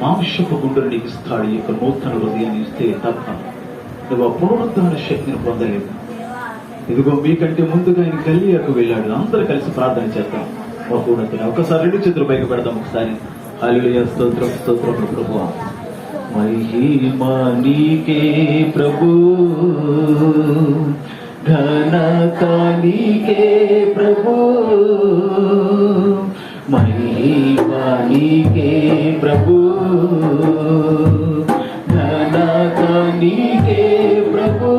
మాంసపు గుండెలు నీకు ఇస్తాడు ఈ యొక్క నూతన హృదయాన్ని ఇస్తే తప్ప నువ్వు ఆ పునరుద్ధరణ శక్తిని పొందలేవు. ఇదిగో మీకంటే ముందుగా ఆయన గల్లియకు వెళ్ళాడు. అందరూ కలిసి ప్రార్థన చేద్దాం. మహోన్నతుని ఒకసారి రెండు చేతులు పైకి పెడదాం ఒకసారి. హల్లెలూయా స్తోత్రం స్తోత్రం ప్రభు మహిమా నీకే ప్రభు. ఘనతా నీకే ప్రభు. మహిమా నీకే ప్రభు. ఘనత నీకే ప్రభు.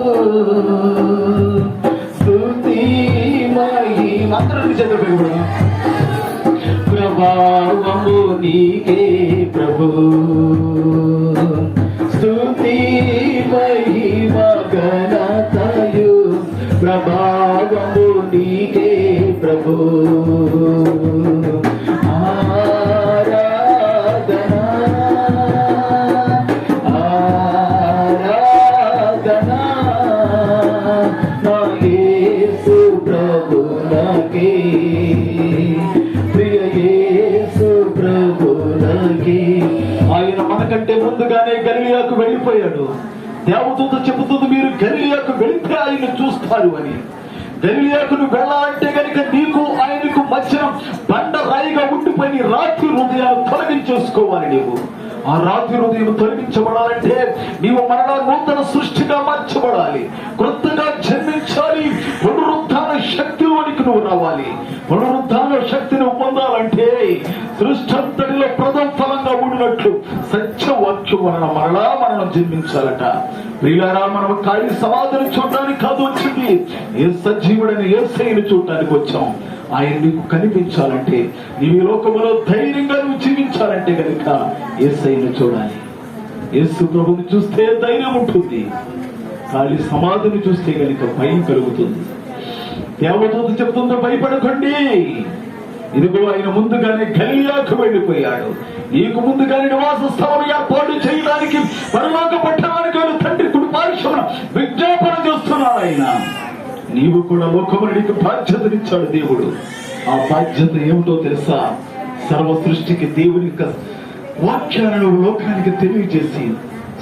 స్తుతి మహిమ. అందరూ చేతులు పైకి ప్రభావము నీకే ప్రభు. ప్రియ యేసు ఆయన మనకంటే ముందుగానే గలియాకు వెళ్ళిపోయాడు. దేవదూత చెబుతుంది మీరు గలియాకు వెళితే ఆయన చూస్తారు అని. గలియాకును వెళ్ళాలంటే కనుక నీకు ఆయనకు మధ్యన బండ రాయిగా ఉండిపోయి రాత్రి హృదయాలు తొలగించేసుకోవాలి నీవు. ఆ రాత్రి హృదయం తొలగించబడాలంటే నీవు మరణ నూతన సృష్టిగా మార్చబడాలి. కృత నువ్వు రావాలి పునరుద్ధాన శక్తిని పొందాలంటే దృష్టంతటిలో ప్రథమ ఫలంగా ఉండినట్లు సత్యవాక్యం వలన మరలా మనం జన్మించాలట. ప్రియులారా మనం ఖాళీ సమాధిని చూడడానికి కాదు వచ్చింది. ఏ సజీవుడని ఏ శైలి చూడడానికి వచ్చాం. ఆయన నీకు కనిపించాలంటే నీవు ఈ లోకములో ధైర్యంగా నువ్వు జీవించాలంటే కనుక ఏ ఏసైను చూడాలి. యేసు ప్రభుని చూస్తే ధైర్యం ఉంటుంది. ఖాళీ సమాధిని చూస్తే కనుక భయం కలుగుతుంది. దేవదూత చెప్తుందో భయపడకండి. ఇదిగో ఆయన ముందుగానే గలియాకు వెళ్ళిపోయాడు. నీకు ముందుగానే నివాస స్థలం ఏర్పాటు చేయడానికి పరలోక పట్టణానికి వెళ్ళి తండ్రి కుటుంబాక్షణ విజ్ఞాపన చేస్తున్నాడు ఆయన. నీవు కూడా లోకములు నీకు బాధ్యతనిచ్చాడు దేవుడు. ఆ బాధ్యత ఏమిటో తెలుసా? సర్వ సృష్టికి దేవుని యొక్క వాక్యాలను లోకానికి తెలియజేసి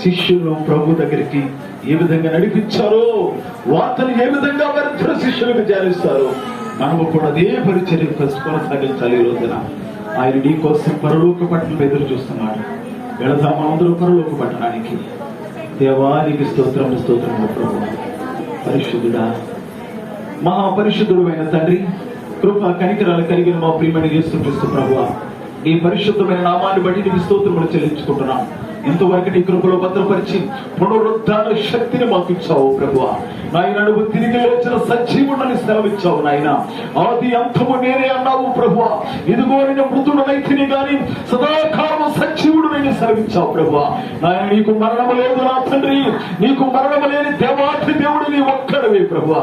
శిష్యులు ప్రభు దగ్గరికి ఏ విధంగా నడిపించారో వార్తలు ఏ విధంగా వారి శిష్యులకు జారిస్తారో మనము కూడా అదే పరిచర్య కొనసాగించాలి ఈ రోజున. ఆయన నీ కోసం పరలోక పట్టణం ఎదురు చూస్తున్నాడు. వెళదామా అందరూ పరలోక పట్టణానికి? దేవానికి స్తోత్రం స్తోత్రం ప్రభు. పరిశుద్ధుడా మహాపరిశుద్ధుడు అయిన తండ్రి కృప కనికరాలు కలిగిన మా ప్రియమైన యేసుక్రీస్తు ప్రభు నీ పరిశుద్ధమైన నామాన్ని బట్టి నీకు స్తోత్రములు చెల్లించుకుంటున్నాం. ఇంతవరకు నీ కృపలో భద్రపరిచి పునరుద్ధాన శక్తిని మాకు ఇచ్చావు ప్రభు నాయన నువ్వు తిరిగి లేచిన సజీవుడని సెలవిచ్చావు నాయన. ఆది అంతము నేనే అన్నావు ప్రభు ఇదిగో నేను మృతుడనైతిని గాని సదాకాలం సజీవుడు నేను సెలవిచ్చావు ప్రభు నాయన నీకు మరణము లేదు నా తండ్రి. నీకు మరణము లేని దేవాటి దేవుడు నీ ఒక్కడవే ప్రభు